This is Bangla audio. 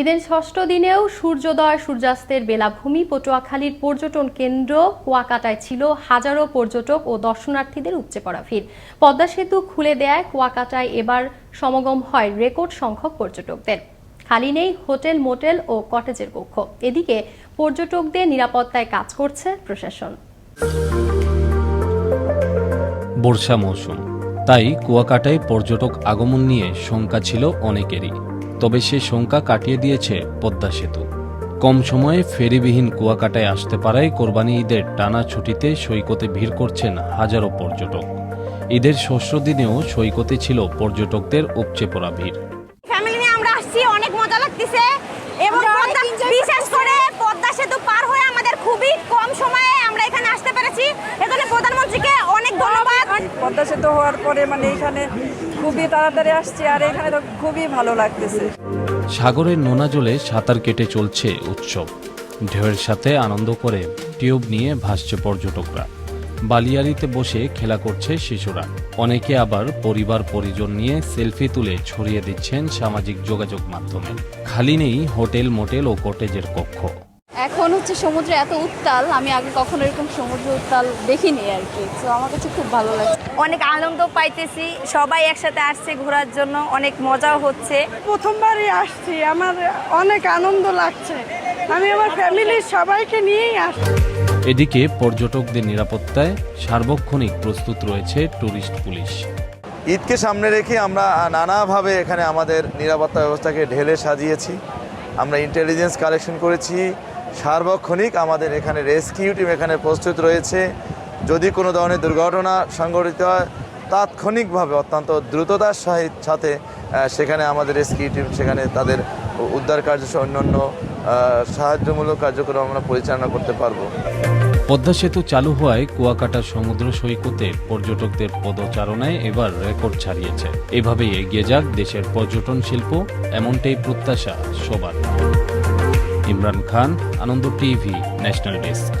ঈদের ষষ্ঠ দিনেও সূর্যোদয়, সূর্যাস্তের বেলাভূমি, পটুয়াখালীর পর্যটন কেন্দ্র কুয়াকাটায় ছিল হাজারো পর্যটক ও দর্শনার্থীদের উপচে পড়া ভিড়। পদ্মা সেতু খুলে দেয় কুয়াকাটায় এবার সমাগম হয় রেকর্ড সংখ্যক পর্যটকদের। খালি নেই হোটেল, মোটেল ও কটেজের কক্ষ। এদিকে পর্যটকদের নিরাপত্তায় কাজ করছে প্রশাসন। বর্ষা মৌসুম। তাই কুয়াকাটায় পর্যটক আগমন নিয়ে শঙ্কা ছিল অনেকেরই। তবে সে শঙ্কা কাটিয়ে দিয়েছে পদ্মা সেতু। কম সময়ে ফেরিবিহীন কুয়াকাটায় আসতে পারায় কোরবানি ঈদের টানা ছুটিতে সৈকতে ভিড় করছেন হাজারো পর্যটক। ঈদের ষষ্ঠ দিনেও সৈকতে ছিল পর্যটকদের উপচে পড়া ভিড়। ফ্যামিলি নিয়ে আমরা আসছি অনেক মজা লাগতেছে। এবং বিশেষ করে পদ্মা সেতু পার হয়ে আমাদের খুবই কম সময়ে আমরা এখানে আসতে পেরেছি। এজন্য প্রধানমন্ত্রীকে পদ্মা সেতু হওয়ার পরে মানে এখানে খুবই তাড়াতাড়ি আসছি আর এখানে তো খুবই ভালো লাগতেছে। সাগরের নোনা জলে সাঁতার কেটে চলছে উৎসব। ঢেউয়ের সাথে আনন্দ করে টিউব নিয়ে ভাসছে পর্যটকরা। বালিয়াড়িতে বসে খেলা করছে শিশুরা। অনেকে আবার পরিবার পরিজন নিয়ে সেলফি তুলে ছড়িয়ে দিচ্ছেন সামাজিক যোগাযোগ মাধ্যমে। খালি নেই হোটেল মোটেল ও কটেজের কক্ষ। এখন হচ্ছে সমুদ্রে এত উত্তাল আমি আগে কখনো এরকম সমুদ্র উত্তাল দেখিনি আর কি। তো আমার কাছে খুব ভালো লাগছে। অনেক আনন্দ পাইতেছি সবাই একসাথে আসছে ঘোরার জন্য অনেক মজাও হচ্ছে। প্রথমবারই আসছি আমার অনেক আনন্দ লাগছে। আমি আমার ফ্যামিলির সবাইকে নিয়েই আসছি। এদিকে পর্যটকদের নিরাপত্তায় সার্বক্ষণিক প্রস্তুত রয়েছে ট্যুরিস্ট পুলিশ। ঈদকে সামনে রেখে আমরা নানাভাবে এখানে আমাদের নিরাপত্তা ব্যবস্থাকে ঢেলে সাজিয়েছি। আমরা ইন্টেলিজেন্স কালেকশন করেছি সার্বক্ষণিক আমাদের এখানে রেস্কিউ টিম এখানে প্রস্তুত রয়েছে। যদি কোনো ধরনের দুর্ঘটনা সংঘটিত হয়, তাৎক্ষণিকভাবে অত্যন্ত দ্রুততার সাথে সেখানে আমাদের রেস্কিউ টিম সেখানে তাদের উদ্ধার কার্য সহ অন্যান্য সাহায্যমূলক কার্যক্রম আমরা পরিচালনা করতে পারব। পদ্মা সেতু চালু হওয়ায় কুয়াকাটা সমুদ্র সৈকতে পর্যটকদের পদচারণায় এবার রেকর্ড ছাড়িয়েছে। এভাবেই এগিয়ে যাক দেশের পর্যটন শিল্প, এমনটাই প্রত্যাশা সবার। Imran Khan Ananda TV national desk.